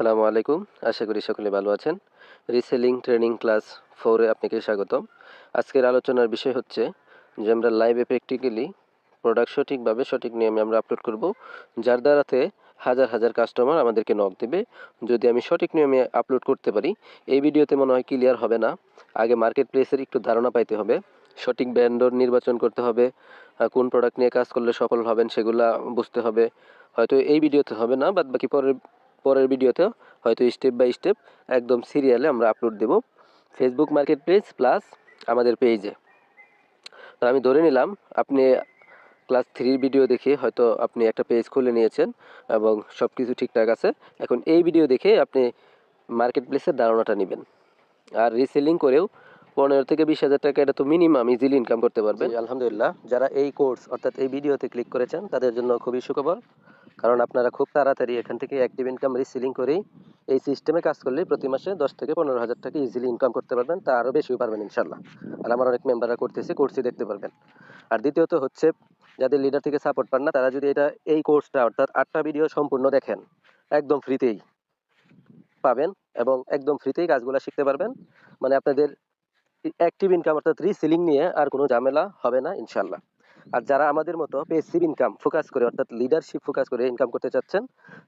আসসালামু আলাইকুম। আশা করি সকলে ভালো আছেন। রিসেলিং ট্রেনিং ক্লাস ফোরে আপনাকে স্বাগতম। আজকের আলোচনার বিষয় হচ্ছে যে আমরা লাইভে প্র্যাকটিক্যালি প্রোডাক্ট সঠিকভাবে সঠিক নিয়মে আমরা আপলোড করব, যার দ্বারাতে হাজার হাজার কাস্টমার আমাদেরকে নক দেবে। যদি আমি সঠিক নিয়মে আপলোড করতে পারি, এই ভিডিওতে মনে হয় ক্লিয়ার হবে না। আগে মার্কেট প্লেসের একটু ধারণা পাইতে হবে। সঠিক ব্র্যান্ডর নির্বাচন করতে হবে। কোন প্রোডাক্ট নিয়ে কাজ করলে সফল হবেন সেগুলা বুঝতে হবে। হয়তো এই ভিডিওতে হবে না, বাদ বাকি পরের পরের ভিডিওতে হয়তো স্টেপ বাই স্টেপ একদম সিরিয়ালে আমরা আপলোড দেব। ফেসবুক মার্কেট প্লেস প্লাস আমাদের পেজে তো আমি ধরে নিলাম, আপনি ক্লাস থ্রির ভিডিও দেখে হয়তো আপনি একটা পেজ খুলে নিয়েছেন এবং সব কিছু ঠিকঠাক আছে। এখন এই ভিডিও দেখে আপনি মার্কেট প্লেসের ধারণাটা নেবেন। আর রিসেলিং করেও পনেরো থেকে বিশ হাজার টাকা, এটা তো মিনিমাম ইজিলি ইনকাম করতে পারবেন। আলহামদুলিল্লাহ। যারা এই কোর্স অর্থাৎ এই ভিডিওতে ক্লিক করেছেন, তাদের জন্য খুবই সুখবর। কারণ আপনারা খুব তাড়াতাড়ি এখান থেকে অ্যাক্টিভ ইনকাম রিসেলিং করেই এই সিস্টেমে কাজ করলে প্রতি মাসে দশ থেকে পনেরো হাজার টাকা ইজিলি ইনকাম করতে পারবেন, তা আরও বেশিও পারবেন ইনশাল্লাহ। আর আমার অনেক মেম্বাররা করতেছে কোর্সই দেখতে পারবেন। আর দ্বিতীয়ত হচ্ছে, যাদের লিডার থেকে সাপোর্ট পান না, তারা যদি এটা, এই কোর্সটা অর্থাৎ আটটা ভিডিও সম্পূর্ণ দেখেন, একদম ফ্রিতেই পাবেন এবং একদম ফ্রিতেই কাজগুলো শিখতে পারবেন। মানে আপনাদের অ্যাক্টিভ ইনকাম অর্থাৎ রিসিলিং নিয়ে আর কোনো ঝামেলা হবে না ইনশাল্লাহ। আর যারা আমাদের মতো পেসিভ ইনকাম ফোকাস করে, অর্থাৎ লিডারশিপ ফোকাস করে ইনকাম করতে চাচ্ছেন,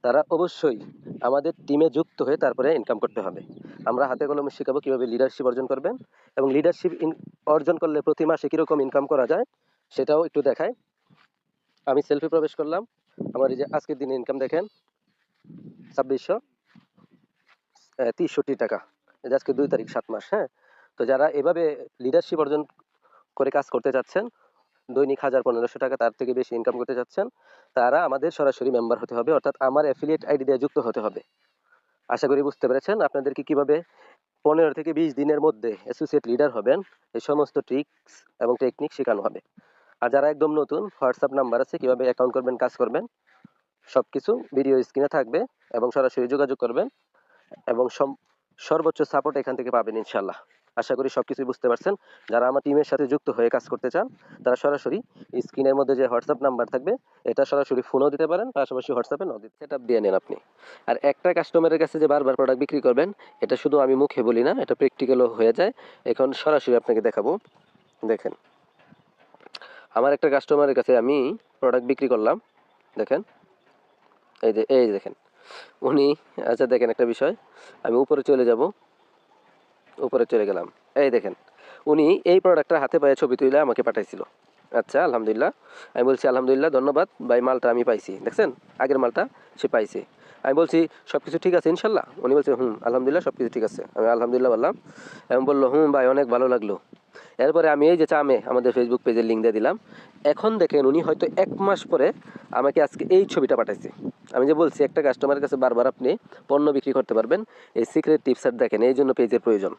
তারা অবশ্যই আমাদের টিমে যুক্ত হয়ে তারপরে ইনকাম করতে হবে। আমরা হাতে কলমে শেখাবো কীভাবে লিডারশিপ অর্জন করবেন এবং লিডারশিপ অর্জন করলে প্রতি মাসে কীরকম ইনকাম করা যায়, সেটাও একটু দেখায় আমি সেলফি প্রবেশ করলাম। আমার এই যে আজকের দিনে ইনকাম দেখেন, ছাব্বিশশো তিরষট্টি টাকা। আজকে দুই তারিখ, সাত মাস হ্যাঁ? তো যারা এভাবে লিডারশিপ অর্জন করে কাজ করতে চাচ্ছেন দৈনিক হাজার পনেরোশো টাকা তার থেকে বেশি ইনকাম করতে চাচ্ছেন তারা আমাদের সরাসরি মেম্বার হতে হবে, অর্থাৎ আমার অ্যাফিলিয়েট আইডি দিয়ে যুক্ত হতে হবে। আশা করি বুঝতে পেরেছেন, আপনাদেরকে কীভাবে পনেরো থেকে বিশ দিনের মধ্যে অ্যাসোসিয়েট লিডার হবেন এই সমস্ত ট্রিক্স এবং টেকনিক শেখানো হবে। আর যারা একদম নতুন হোয়াটসঅ্যাপ নাম্বার আছে, কীভাবে অ্যাকাউন্ট করবেন, কাজ করবেন সব কিছু ভিডিও স্ক্রিনে থাকবে এবং সরাসরি যোগাযোগ করবেন এবং সর্বোচ্চ সাপোর্ট এখান থেকে পাবেন ইনশাল্লাহ আশা করি সবকিছু বুঝতে পারছেন। যারা আমার টিমের সাথে যুক্ত হয়ে কাজ করতে চান, তারা সরাসরি স্ক্রিনের মধ্যে যে হোয়াটসঅ্যাপ নাম্বার থাকবে, এটা সরাসরি ফোনও দিতে পারেন, পাশাপাশি হোয়াটসঅ্যাপে নদী সেট আপ দিয়ে নেন আপনি। আর একটা কাস্টমারের কাছে যে বারবার প্রোডাক্ট বিক্রি করবেন, এটা শুধু আমি মুখে বলি না, এটা প্র্যাকটিক্যালও হয়ে যায়। এখন সরাসরি আপনাকে দেখাবো। দেখেন, আমার একটা কাস্টমারের কাছে আমি প্রোডাক্ট বিক্রি করলাম। দেখেন, এই যে, এই দেখেন। উনি আচ্ছা দেখেন একটা বিষয়, আমি উপরে চলে যাব। উপরে চলে গেলাম। এই দেখেন, উনি এই প্রোডাক্টটা হাতে পায়ে ছবি তুলে আমাকে পাঠাইছিল। আচ্ছা আলহামদুলিল্লাহ। আমি বলছি, আলহামদুলিল্লাহ, ধন্যবাদ। ভাই, মালটা আমি পাইছি। দেখছেন? আগের মালটা সে পাইছে। আমি বলছি সব কিছু ঠিক আছে ইনশাল্লাহ? উনি বলছে, হুম, আলহামদুলিল্লাহ সব কিছু ঠিক আছে। আমি আলহামদুলিল্লাহ বললাম। এবং বলল, হুম, ভাই, অনেক ভালো লাগল। এরপরে আমি এই যে চামে আমাদের ফেসবুক পেজের লিঙ্ক দিয়ে দিলাম। এখন দেখেন, উনি হয়তো এক মাস পরে আমাকে আজকে এই ছবিটা পাঠাইছে। আমি যে বলছি, একটা কাস্টমারের কাছে বারবার আপনি পণ্য বিক্রি করতে পারবেন। এই সিক্রেট টিপসার দেখেন, এই জন্য পেজের প্রয়োজন।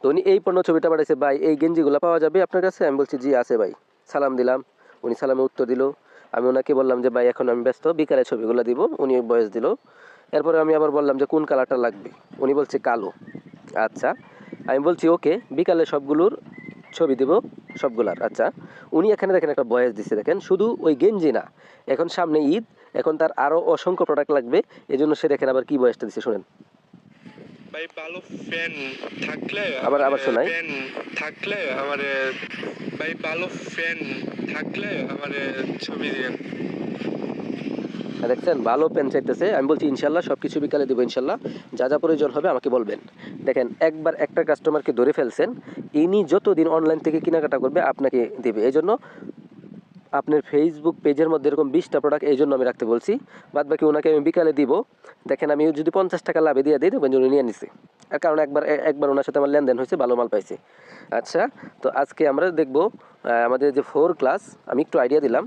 তো উনি এই পণ্য ছবিটা পাঠাইছে ভাই, এই গেঞ্জিগুলো পাওয়া যাবে আপনার কাছে? আমি বলছি, জি, আছে ভাই। সালাম দিলাম। উনি সালামে উত্তর দিল। আমি ওনাকে বললাম যে, ভাই, এখন আমি ব্যস্ত, বিকালে ছবিগুলো দিব। উনি বয়স দিল। এরপরে আমি আবার বললাম যে, কোন কালারটা লাগবে? উনি বলছে, কালো। আচ্ছা আমি বলছি, ওকে, বিকালে সবগুলোর ছবি দেব, সবগুলার। আচ্ছা উনি এখানে দেখেন একটা বয়স দিচ্ছে দেখেন। শুধু ওই গেঞ্জি না, এখন সামনে ঈদ এখন তার আরও অসংখ্য প্রোডাক্ট লাগবে এই জন্য সে দেখেন আবার কি বয়সটা দিচ্ছে শুনেন। ভাই ভালো ফ্যান থাকলে আবার- আবার শোনাই। ফ্যান থাকলে আমার ভাই ভালো ফ্যান থাকলে আমার ছবি দিন দেখছেন ভালো পেন চাইতেছে আমি বলছি ইনশাল্লাহ সব কিছু বিকালে দেবো ইনশাল্লাহ যা যা প্রয়োজন হবে আমাকে বলবেন। দেখেন একবার একটা কাস্টমারকে ধরে ফেলছেন ইনি যতদিন অনলাইন থেকে কেনাকাটা করবে আপনাকে দেবে এই জন্য আপনার ফেসবুক পেজের মধ্যে এরকম বিশটা প্রোডাক্ট এই জন্য আমি রাখতে বলছি। বাদ বাকি ওনাকে আমি বিকালে দিব। দেখেন আমি যদি পঞ্চাশ টাকা লাভে দিয়ে দিই, দেখবেন উনি নিয়ে নিছে। আর কারণ একবার একবার ওনার সাথে আমার লেনদেন হয়েছে, ভালো মাল পাইছে। আচ্ছা তো আজকে আমরা দেখব আমাদের যে ফোর ক্লাস আমি একটু আইডিয়া দিলাম।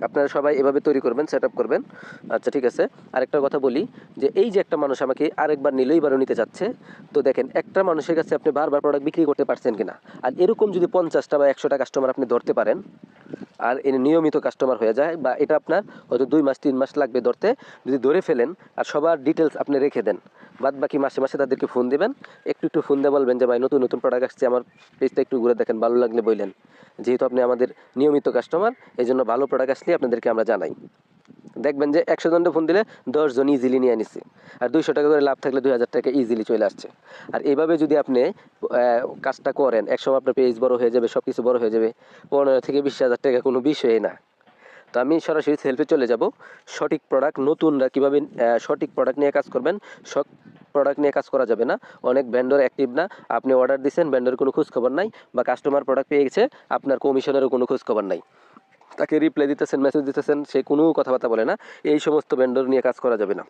আপনারা সবাই এভাবে তৈরি করবেন সেট করবেন। আচ্ছা ঠিক আছে। আরেকটা কথা বলি যে, এই যে একটা মানুষ আমাকে আরেকবার নিলেই বারো নিতে যাচ্ছে, তো দেখেন, একটা মানুষের কাছে আপনি বারবার প্রোডাক্ট বিক্রি করতে পারছেন কিনা? আর এরকম যদি পঞ্চাশটা বা একশোটা কাস্টমার আপনি ধরতে পারেন আর এর নিয়মিত কাস্টমার হয়ে যায় বা এটা আপনার হয়তো দুই মাস, তিন মাস লাগবে ধরতে। যদি ধরে ফেলেন আর সবার ডিটেলস আপনি রেখে দেন, বাদ বাকি মাসে মাসে তাদেরকে ফোন দেবেন। একটু একটু ফোন দিয়ে বলবেন যে, ভাই, নতুন নতুন প্রোডাক্ট আসছে, আমার পেজটা একটু ঘুরে দেখেন, ভালো লাগলে বললেন। যেহেতু আপনি আমাদের নিয়মিত কাস্টমার এই জন্য ভালো প্রোডাক্ট আসলে আপনাদেরকে আমরা জানাই। দেখবেন যে একশো জনটা ফোন দিলে দশ জন ইজিলি নিয়ে নিছে। আর দুইশো টাকা করে লাভ থাকলে দুই হাজার টাকা ইজিলি চলে আসছে। আর এভাবে যদি আপনি কাজটা করেন, একসময় আপনার পেজ বড় হয়ে যাবে সব কিছু বড় হয়ে যাবে, পনেরো থেকে বিশ হাজার টাকা কোনো বিষয়ই না। তো আমি সরাসরি সেলফে চলে যাব। সঠিক প্রোডাক্ট নতুনরা কীভাবে সঠিক প্রোডাক্ট নিয়ে কাজ করবেন, সব প্রোডাক্ট নিয়ে কাজ করা যাবে না। অনেক ভেন্ডর অ্যাক্টিভ না। আপনি অর্ডার দিচ্ছেন ভেন্ডর কোনো খোঁজ খবর নাই, বা কাস্টমার প্রোডাক্ট পেয়ে গেছে, আপনার কমিশনেরও কোনো খোঁজ খবর নাই। তাকে রিপ্লাই দিতেছেন মেসেজ দিতেছেন, সে কোনো কথাবার্তা বলে না। এই সমস্ত ভেন্ডর নিয়ে কাজ করা যাবে না।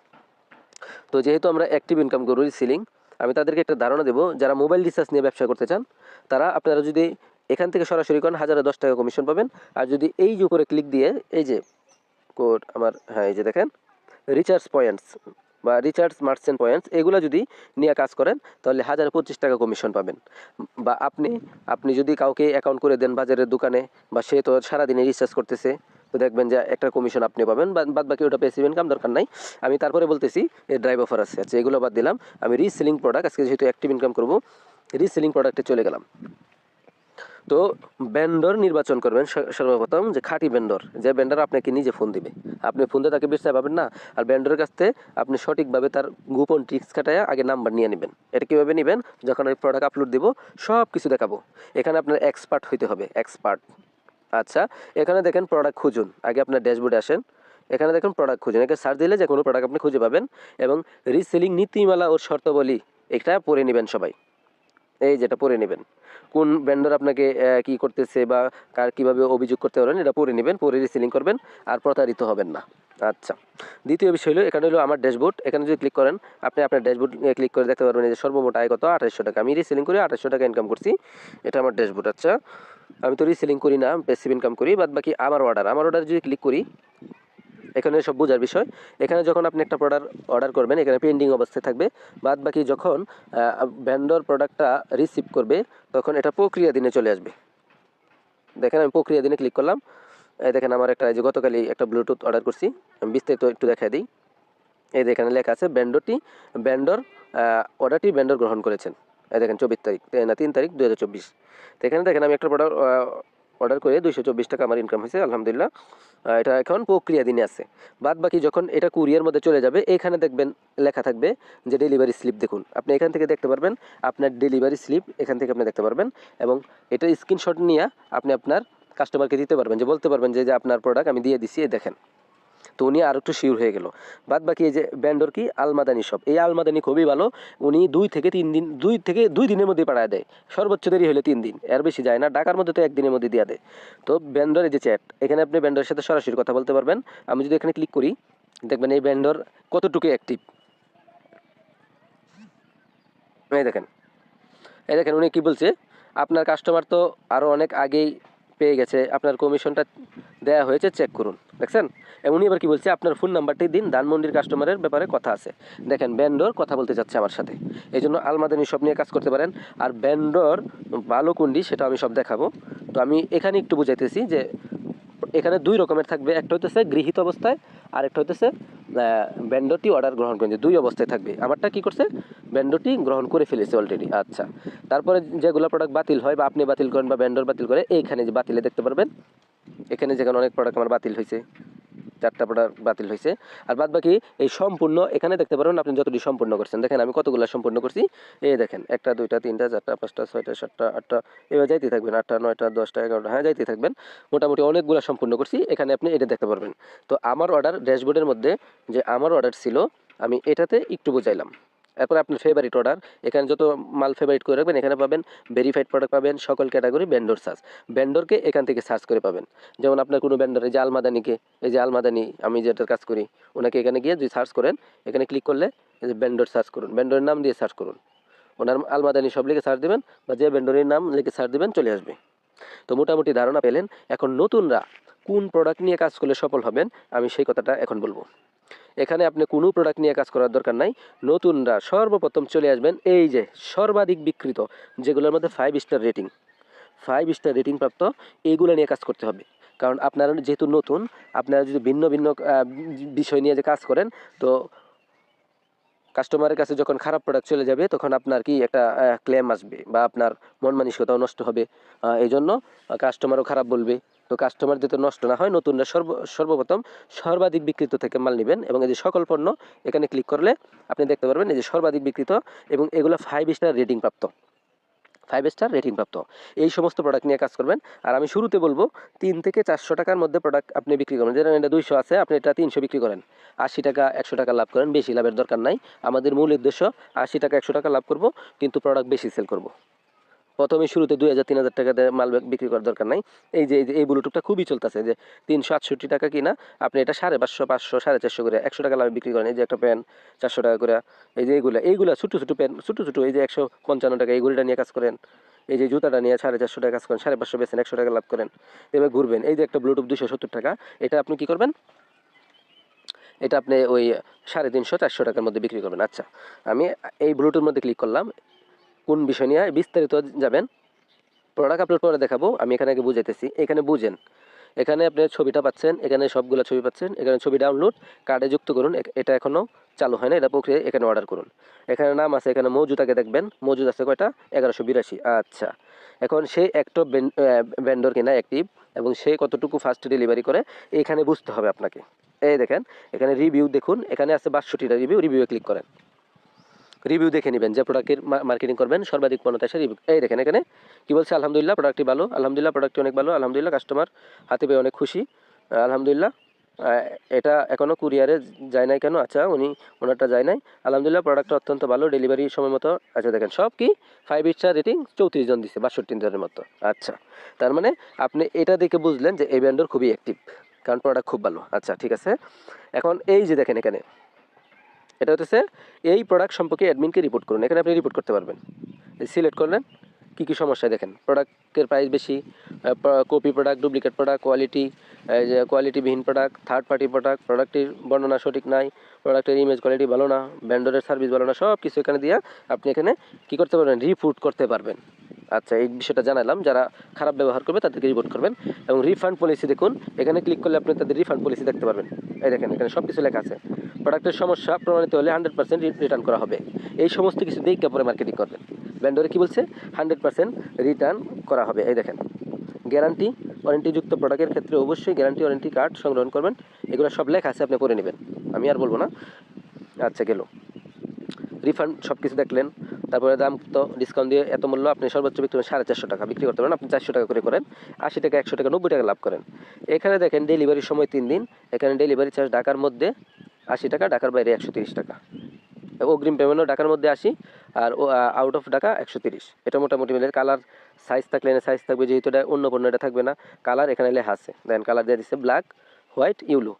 তো যেহেতু আমরা অ্যাক্টিভ ইনকাম করি সিলিং আমি তাদেরকে একটা ধারণা দেবো, যারা মোবাইল রিচার্জ নিয়ে ব্যবসা করতে চান, তারা আপনারা যদি এখান থেকে সরাসরি করেন, হাজারে দশ টাকা কমিশন পাবেন। আর যদি এই যে উপরে ক্লিক দিয়ে, এই যে কোড আমার হ্যাঁ এই যে দেখেন রিচার্জ পয়েন্টস বা রিচার্জ মার্চেন্ট পয়েন্টস এগুলো যদি নিয়ে কাজ করেন, তাহলে হাজার পঁচিশ টাকা কমিশন পাবেন। বা আপনি আপনি যদি কাউকে অ্যাকাউন্ট করে দেন বাজারের দোকানে, বা সে তো সারাদিনে রিচার্জ করতেছে, তো দেখবেন যে একটা কমিশন আপনি পাবেন বাদ বাকি ওটা পেসিভ ইনকাম দরকার নাই। আমি তারপরে বলতেছি এই ড্রাইভ অফার আছে। আচ্ছা এগুলো বাদ দিলাম। আমি রিসেলিং প্রোডাক্ট আজকে যেহেতু অ্যাক্টিভ ইনকাম করব রিসেলিং প্রোডাক্টে চলে গেলাম। তো ভেন্ডর নির্বাচন করবেন সর্বপ্রথম যে খাঁটি ভেন্ডর যে ভেন্ডর আপনাকে নিজে ফোন দিবে। আপনি ফোন দিয়ে তাকে বিশ্বাস পাবেন না, আর ভেন্ডরের কাছ থেকে আপনি সঠিকভাবে তার গোপন ট্রিক্স খাটায় আগে নাম্বার নিয়ে নেবেন। এটা কীভাবে নেবেন? যখন ওই প্রোডাক্ট আপলোড দিব সব কিছু দেখাবো। এখানে আপনার এক্সপার্ট হইতে হবে এক্সপার্ট আচ্ছা এখানে দেখেন প্রোডাক্ট খুঁজুন। আগে আপনার ড্যাশবোর্ডে আসেন। এখানে দেখুন প্রোডাক্ট খুঁজুন। এখানে সার্চ দিলে যে কোনো প্রোডাক্ট আপনি খুঁজে পাবেন এবং রিসেলিং নীতিমালা ও শর্তাবলী এটা পড়ে নেবেন সবাই। এই যেটা পড়ে নেবেন। কোন ভেন্ডর আপনাকে কি করতেছে বা কার কীভাবে অভিযোগ করতে পারবেন এটা পড়ে নেবেন পরে রিসেলিং করবেন, আর প্রতারিত হবেন না। আচ্ছা। দ্বিতীয় বিষয় হলো, এখানে হলো আমার ড্যাশবোর্ড এখানে যদি ক্লিক করেন, আপনি আপনার ড্যাশবোর্ড ক্লিক করে দেখতে পারবেন যে সর্বমোট আয় কত? আঠাশশো টাকা। আমি রিসেলিং করে আঠাশশো টাকা ইনকাম করছি। এটা আমার ড্যাশবোর্ড আচ্ছা। আমি তো রিসেলিং করি না পেসিভ ইনকাম করি বাদ বাকি আমার অর্ডার আমার অর্ডার যদি ক্লিক করি এখানে সব বোঝার বিষয়। এখানে যখন আপনি একটা প্রোডাক্ট অর্ডার করবেন, এখানে পেন্ডিং অবস্থায় থাকবে। বাদ বাকি যখন ভ্যান্ডর প্রোডাক্টটা রিসিভ করবে, তখন এটা প্রক্রিয়া দিনে চলে আসবে। দেখেন আমি প্রক্রিয়া দিনে ক্লিক করলাম। এই দেখেন আমার একটা, এই যে গতকালই একটা ব্লুটুথ অর্ডার করছি। আমি বিস্তারিত একটু দেখা দিই। এই যে এখানে লেখা আছে ব্যান্ডরটি ব্যান্ডর অর্ডারটি ব্যান্ডর গ্রহণ করেছেন। এই দেখেন চব্বিশ তারিখ না তিন তারিখ দু হাজার চব্বিশ। তো এখানে দেখেন আমি একটা প্রোডাক্ট অর্ডার করে দুইশো চব্বিশ টাকা আমার ইনকাম হয়েছে, আলহামদুলিল্লাহ। এটা এখন প্রক্রিয়া দিনে আছে। বাদ বাকি যখন এটা কুরিয়ার মধ্যে চলে যাবে, এখানে দেখবেন লেখা থাকবে যে ডেলিভারি স্লিপ দেখুন। আপনি এখান থেকে দেখতে পারবেন, আপনার ডেলিভারি স্লিপ এখান থেকে আপনি দেখতে পারবেন এবং এটা স্ক্রিনশট নিয়ে আপনি আপনার কাস্টমারকে দিতে পারবেন, যে বলতে পারবেন যে আপনার প্রোডাক্ট আমি দিয়ে দিছি দেখেন। তো উনি আর একটু শিওর হয়ে গেল। বাদ বাকি এই যে ব্যান্ডর কি? আলমাদানি শপ এই আলমাদানি খুবই ভালো। উনি দুই থেকে তিন দিন, দুই থেকে দুই দিনের মধ্যে পাড়ায় দেয়। সর্বোচ্চ দেরি হলে তিন দিন। এর বেশি যায় না। ঢাকার মধ্যে তো একদিনের মধ্যে দিয়ে দেয়। তো ব্যান্ডর এই যে চ্যাট এখানে আপনি ব্যান্ডরের সাথে সরাসরি কথা বলতে পারবেন। আমি যদি এখানে ক্লিক করি, দেখবেন এই ব্যান্ডর কতটুকু অ্যাক্টিভ এই দেখেন। এই দেখেন, উনি কি বলছে? আপনার কাস্টমার তো আরও অনেক আগেই পেয়ে গেছে। আপনার কমিশনটা দেওয়া হয়েছে চেক করুন। দেখছেন? এমনই এবার কি বলছে, আপনার ফোন নাম্বারটি দিন, ধানমন্ডির কাস্টমারের ব্যাপারে কথা আছে। দেখেন ব্যান্ডোর কথা বলতে যাচ্ছে আমার সাথে। এই জন্য আলমাদানি সব নিয়ে কাজ করতে পারেন। আর ব্যান্ডোর ভালো কুন্ডি সেটা আমি সব দেখাবো। তো আমি এখানে একটু বুঝাইতেছি যে এখানে দুই রকমের থাকবে। একটা হইতেছে গৃহীত অবস্থায় আর একটা হইতেছে ব্যান্ডটি অর্ডার গ্রহণ করেছে দুই অবস্থায় থাকবে। আমারটা কি করছে? ব্যান্ডটি গ্রহণ করে ফেলেছে অলরেডি আচ্ছা। তারপরে যেগুলো প্রোডাক্ট বাতিল হয় বা আপনি বাতিল করেন বা ব্যান্ডর বাতিল করে, এইখানে যে বাতিলে দেখতে পারবেন, এখানে যেখানে অনেক প্রোডাক্ট আমার বাতিল হয়েছে। চারটা অর্ডার বাতিল হয়েছে আর বাদ বাকি এই সম্পূর্ণ, এখানে দেখতে পারবেন আপনি যতটি সম্পূর্ণ করছেন। দেখেন, আমি কতগুলো সম্পূর্ণ করছি। এই দেখেন, একটা, দুইটা, তিনটা, চারটা, পাঁচটা, ছয়টা, সাতটা, আটটা এবার যাইতে থাকবেন। আটটা, নয়টা, দশটা, এগারোটা হ্যাঁ যাইতে থাকবেন। মোটামুটি অনেকগুলো সম্পূর্ণ করছি। এখানে আপনি এটা দেখতে পারবেন। তো আমার অর্ডার ড্যাশবোর্ডের মধ্যে যে আমার অর্ডার ছিল, আমি এটাতে একটু বোঝাইলাম। এরপর আপনার ফেভারিট অর্ডার এখানে যত মাল ফেভারিট করে রাখবেন, এখানে পাবেন ভেরিফাইড প্রোডাক্ট পাবেন, সকল ক্যাটাগরি ব্যান্ডর সার্চ ব্যান্ডরকে এখান থেকে সার্চ করে পাবেন। যেমন আপনার কোনো ব্যান্ডর এই যে আলমাদানিকে, এই যে আলমাদানি, আমি যেটার কাজ করি, ওনাকে এখানে গিয়ে যদি সার্চ করেন, এখানে ক্লিক করলে এই যে ব্যান্ডর সার্চ করুন ব্যান্ডরের নাম দিয়ে সার্চ করুন। ওনার আলমাদানি সব লিখে সার্চ দেবেন বা যে ব্যান্ডরের নাম লিখে সার্চ দেবেন, চলে আসবে। তো মোটামুটি ধারণা পেলেন, এখন নতুনরা কোন প্রোডাক্ট নিয়ে কাজ করলে সফল হবেন, আমি সেই কথাটা এখন বলব। এখানে আপনি কোনো প্রোডাক্ট নিয়ে কাজ করার দরকার নাই। নতুনরা সর্বপ্রথম চলে আসবেন এই যে সর্বাধিক বিকৃত যেগুলোর মধ্যে five star rating five star rating প্রাপ্ত এইগুলো নিয়ে কাজ করতে হবে। কারণ আপনারা যেহেতু নতুন, আপনারা যদি ভিন্ন ভিন্ন বিষয় নিয়ে যে কাজ করেন, তো কাস্টমারের কাছে যখন খারাপ প্রোডাক্ট চলে যাবে, তখন আপনার কি একটা ক্লেম আসবে বা আপনার মন মানসিকতাও নষ্ট হবে। এই জন্য কাস্টমারও খারাপ বলবে। তো কাস্টমার যাতে নষ্ট না হয়, নতুনরা সর্ব, সর্বপ্রথম সর্বাধিক বিক্রিত থেকে মাল নেবেন এবং এই যে সকল পণ্য এখানে ক্লিক করলে আপনি দেখতে পারবেন এই যে সর্বাধিক বিক্রিত এবং এগুলো ফাইভ স্টার রেটিং প্রাপ্ত। ফাইভ স্টার রেটিং প্রাপ্ত। এই সমস্ত প্রোডাক্ট নিয়ে কাজ করবেন। আর আমি শুরুতে বলব, তিন থেকে চারশো টাকার মধ্যে প্রোডাক্ট আপনি বিক্রি করবেন। যেটা এটা দুইশো আছে, আপনি এটা তিনশো বিক্রি করেন। আশি টাকা, একশো টাকা লাভ করেন, বেশি লাভের দরকার নাই। আমাদের মূল উদ্দেশ্য, আশি টাকা, একশো টাকা লাভ করব, কিন্তু প্রোডাক্ট বেশি সেল করব। প্রথমে শুরুতে দুই হাজার, তিন হাজার টাকা দিয়ে মাল বিক্রি করার দরকার নাই। এই যে, এই ব্লুটুথটা খুবই চলতেছে, যে তিনশো আটষট্টি টাকা কিনা, আপনি এটা সাড়ে পাঁচশো পাঁচশো, সাড়ে চারশো করে, একশো টাকা লাভে বিক্রি করেন। এই যে একটা প্যান চারশো টাকা করে, এই যে এইগুলো এইগুলো ছোটো ছোটো প্যান ছোটো ছোটো, এই যে একশো পঞ্চান্ন টাকা এইগুলিটা নিয়ে কাজ করেন। এই যে জুতাটা নিয়ে সাড়ে চারশো টাকা কাজ করেন, সাড়ে পাঁচশো বেছেন একশো টাকা লাভ করেন। এবার ঘুরবেন, এই যে একটা ব্লুটুথ দুশো সত্তর টাকা, এটা আপনি কি করবেন? এটা আপনি ওই সাড়ে তিনশো, চারশো টাকার মধ্যে বিক্রি করবেন। আচ্ছা আমি এই ব্লুটুথ মধ্যে ক্লিক করলাম। কোন বিষয় নিয়ে বিস্তারিত যাবেন? প্রোডাক্ট আপলোড করে দেখাবো, আমি এখানে আগে বুঝাইতেছি। এখানে বুঝেন। এখানে আপনি ছবিটা পাচ্ছেন, এখানে সবগুলো ছবি পাচ্ছেন, এখানে ছবি ডাউনলোড কার্ডে যুক্ত করুন এটা এখনও চালু হয় না এটা প্রক্রিয়া এখানে অর্ডার করুন। এখানে নাম আছে, এখানে মজুদাকে দেখবেন, মজুদ আছে কয়টা? এগারোশো বিরাশি আচ্ছা। এখন সে একটা ভেন্ডর কিনা অ্যাক্টিভ এবং সে কতটুকু ফার্স্ট ডেলিভারি করে, এখানে বুঝতে হবে আপনাকে। এই দেখেন, এখানে রিভিউ দেখুন, এখানে আছে বাষট্টিটা রিভিউ রিভিউয়ে ক্লিক করেন। রিভিউ দেখে নেবেন যে প্রোডাক্টের মার্কেটিং করবেন, সর্বাধিক পণ্যতা এসে রিভিউ এই দেখেন এখানে কি বলছে? আলহামদুলিল্লাহ প্রোডাক্টটি ভালো। আলহামদুলিল্লাহ প্রোডাক্টটি অনেক ভালো। আলহামদুলিল্লাহ কাস্টমার হাতে পেয়ে অনেক খুশি। আলহামদুলিল্লাহ। এটা এখনও কুরিয়ারে যায় নাই কেন? আচ্ছা উনি ওনারটা যায় নাই। আলহামদুলিল্লাহ প্রোডাক্টটা অত্যন্ত ভালো। ডেলিভারি সময় মতো আচ্ছা দেখেন, সব কি ফাইভ স্টার রেটিং চৌত্রিশ জন দিচ্ছে বাষট্টি জনের মতো। আচ্ছা তার মানে আপনি এটা দেখে বুঝলেন যে এই ব্র্যান্ডর খুবই অ্যাক্টিভ কারণ প্রোডাক্ট খুব ভালো। আচ্ছা ঠিক আছে। এখন এই যে দেখেন এখানে এটা হচ্ছে এই প্রোডাক্ট সম্পর্কে অ্যাডমিনকে রিপোর্ট করুন। এখানে আপনি রিপোর্ট করতে পারবেন। সিলেক্ট করলেন, কী কী সমস্যা দেখেন? প্রোডাক্টের প্রাইস বেশি copy product duplicate product quality কোয়ালিটিবিহীন product third party product প্রোডাক্টের বর্ণনা সঠিক নাই প্রোডাক্টের ইমেজ কোয়ালিটি ভালো না ব্যান্ডরের সার্ভিস ভালো না সব কিছু এখানে দিয়ে আপনি এখানে কী করতে পারবেন? রিপোর্ট করতে পারবেন। আচ্ছা এই বিষয়টা জানালাম। যারা খারাপ ব্যবহার করবে তাদেরকে রিপোর্ট করবেন এবং রিফান্ড পলিসি দেখুন। এখানে ক্লিক করলে আপনি তাদের রিফান্ড পলিসি দেখতে পারবেন। এই দেখেন, এখানে সব কিছু লেখা আছে। প্রোডাক্টের সমস্যা প্রমাণিত হলে হান্ড্রেড পার্সেন্ট রিটার্ন করা হবে। এই সমস্ত কিছু দেখে পরে মার্কেটিং করবেন। ব্যান্ডরে কি বলছে? হান্ড্রেড পার্সেন্ট রিটার্ন করা হবে। এই দেখেন গ্যারান্টি ওয়ারেন্টিযুক্ত প্রোডাক্টের ক্ষেত্রে অবশ্যই গ্যারান্টি ওয়ারেন্টি কার্ড সংগ্রহণ করবেন। এগুলো সব লেখা আছে, আপনি পড়ে নেবেন। আমি আর বলব না। আচ্ছা গেল। রিফান্ড সব কিছু দেখলেন। তারপরে দাম তো ডিসকাউন্ট দিয়ে এত মূল্য, আপনি সর্বোচ্চ বিক্রি করেন সাড়ে চারশো টাকা। বিক্রি করতে পারেন, আপনি চারশো টাকা করে করেন। আশি টাকা, একশো টাকা, নব্বই টাকা লাভ করেন। এখানে দেখেন ডেলিভারির সময় তিন দিন। এখানে ডেলিভারি চার্জ ঢাকার মধ্যে আশি টাকা, ঢাকার বাইরে একশো তিরিশ টাকা। অগ্রিম পেমেন্টও ঢাকার মধ্যে আসি আর আউট অফ ঢাকা একশো তিরিশ। এটা মোটামুটি মিলে কালার সাইজ থাকলে সাইজ থাকবে, যেহেতু এটা অন্য পণ্য এটা থাকবে না। কালার এখানে লেখা আছে। দেন কালার দিয়ে দিচ্ছে ব্ল্যাক হোয়াইট ইউলো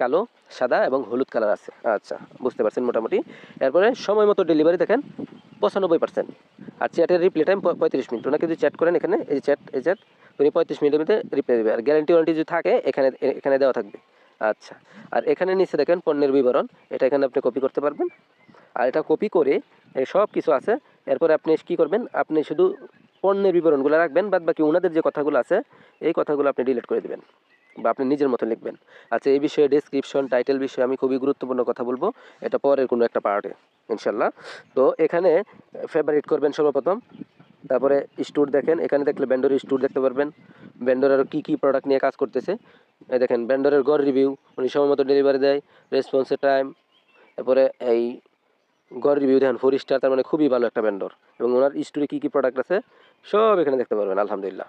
কালো, সাদা এবং হলুদ কালার আছে। আচ্ছা বুঝতে পারছেন মোটামুটি। এরপরে সময় মতো ডেলিভারি দেখেন, পঁচানব্বই পার্সেন্ট আর চ্যাটের রিপ্লে টাইম পঁয়ত্রিশ মিনিট। ওনাকে যদি চ্যাট করেন এখানে, এই চ্যাট এই চ্যাট উনি পঁয়ত্রিশ মিনিটের মধ্যে রিপ্লাই দেবে। আর গ্যারান্টি ওয়ারেন্টি যদি থাকে, এখানে এখানে দেওয়া থাকবে। আচ্ছা। আর এখানে নিচে দেখেন পণ্যের বিবরণ। এটা এখানে আপনি কপি করতে পারবেন। আর এটা কপি করে সব কিছু আছে। এরপরে আপনি কী করবেন? আপনি শুধু পণ্যের বিবরণগুলো রাখবেন বাদ বাকি ওনাদের যে কথাগুলো আছে, এই কথাগুলো আপনি ডিলিট করে দেবেন বা আপনি নিজের মতো লিখবেন। আচ্ছা এই বিষয়ে ডেসক্রিপশন টাইটেল বিষয়ে আমি খুবই গুরুত্বপূর্ণ কথা বলব। এটা পরের কোনো একটা পার্টে ইনশাল্লাহ তো এখানে ফেভারিট করবেন সর্বপ্রথম। তারপরে স্টোর দেখেন, এখানে দেখলে ব্যান্ডরের স্টোর দেখতে পারবেন। ব্যান্ডর আরও কী কী প্রোডাক্ট নিয়ে কাজ করতেছে। দেখেন ব্যান্ডরের গড় রিভিউ উনি সময় মতো ডেলিভারি দেয় রেসপন্সের টাইম তারপরে এই গড় রিভিউ দেখেন ফোর স্টার তার মানে খুবই ভালো একটা ব্যান্ডর এবং ওনার স্টোরে কী কী প্রোডাক্ট আছে, সব এখানে দেখতে পারবেন, আলহামদুলিল্লাহ।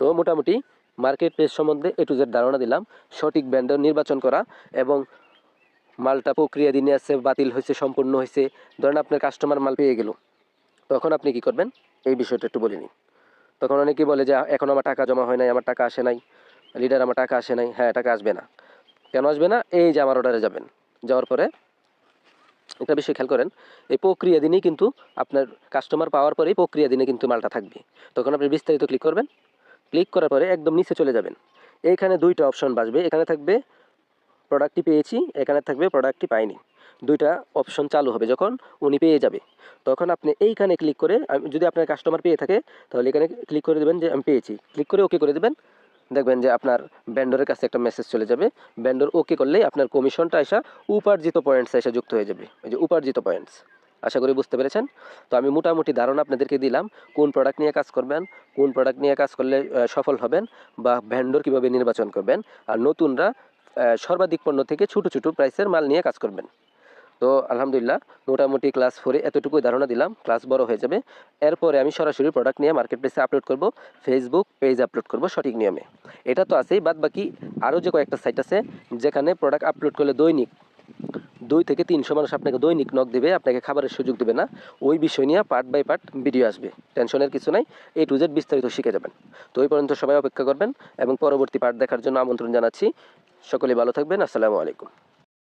তো মোটামুটি মার্কেট প্লেস সম্বন্ধে এ টু জেড ধারণা দিলাম, সঠিক ব্যান্ডর নির্বাচন করা এবং মালটা প্রক্রিয়া দিনে আছে, বাতিল হয়েছে, সম্পূর্ণ হয়েছে। ধরেন আপনার কাস্টমার মাল পেয়ে গেল, তখন আপনি কি করবেন? এই বিষয়টা একটু বলিনি তখন অনেকেই বলে যে, এখন আমার টাকা জমা হয় নাই, আমার টাকা আসে নাই। লিডার, আমার টাকা আসে নাই। হ্যাঁ টাকা আসবে না। কেন আসবে না? এই যে আমার অর্ডারে যাবেন। যাওয়ার পরে একটা বিষয় খেয়াল করেন, এই প্রক্রিয়া দিনেই কিন্তু আপনার কাস্টমার পাওয়ার পরেই প্রক্রিয়া দিনে কিন্তু মালটা থাকবে। তখন আপনি বিস্তারিত ক্লিক করবেন। ক্লিক করার পরে একদম নিচে চলে যাবেন। এইখানে দুইটা অপশন বাসবে এখানে থাকবে প্রোডাক্টটি পেয়েছি, এখানে থাকবে প্রোডাক্টটি পাইনি। দুইটা অপশন চালু হবে যখন উনি পেয়ে যাবে। তখন আপনি এইখানে ক্লিক করে যদি আপনার কাস্টমার পেয়ে থাকে, তাহলে এখানে ক্লিক করে দেবেন যে, আমি পেয়েছি। ক্লিক করে ওকে করে দেবেন। দেখবেন যে, আপনার ব্যান্ডরের কাছে একটা মেসেজ চলে যাবে। ব্যান্ডর ওকে করলেই আপনার কমিশনটা আসা উপার্জিত পয়েন্টস এসে যুক্ত হয়ে যাবে। ওই যে উপার্জিত পয়েন্টস আশা করি বুঝতে পেরেছেন? তো আমি মোটামুটি ধারণা আপনাদেরকে দিলাম, কোন প্রোডাক্ট নিয়ে কাজ করবেন, কোন প্রোডাক্ট নিয়ে কাজ করলে সফল হবেন বা ভ্যান্ডর কীভাবে নির্বাচন করবেন, আর নতুনরা সর্বাধিক পণ্য থেকে ছোটো ছোটো প্রাইসের মাল নিয়ে কাজ করবেন। তো আলহামদুলিল্লাহ মোটামুটি ক্লাস ফোরে এতটুকুই ধারণা দিলাম ক্লাস বড় হয়ে যাবে। এরপরে আমি সরাসরি প্রোডাক্ট নিয়ে মার্কেট প্লেসে আপলোড করব ফেসবুক পেজ আপলোড করব সঠিক নিয়মে। এটা তো আছেই, বাদ বাকি আরও যে কয়েকটা সাইট আছে যেখানে প্রোডাক্ট আপলোড করলে দৈনিক দুই থেকে তিনশো মানুষ আপনাকে দৈনিক নক দেবে, আপনাকে খাবারের সুযোগ দেবে না। ওই বিষয় নিয়ে পার্ট বাই পার্ট ভিডিও আসবে। টেনশনের কিছু নাই এ টু জেড বিস্তারিত শিখে যাবেন। তো ওই পর্যন্ত সবাই অপেক্ষা করবেন এবং পরবর্তী পার্ট দেখার জন্য আমন্ত্রণ জানাচ্ছি। সকলে ভালো থাকবেন, আসসালামু আলাইকুম।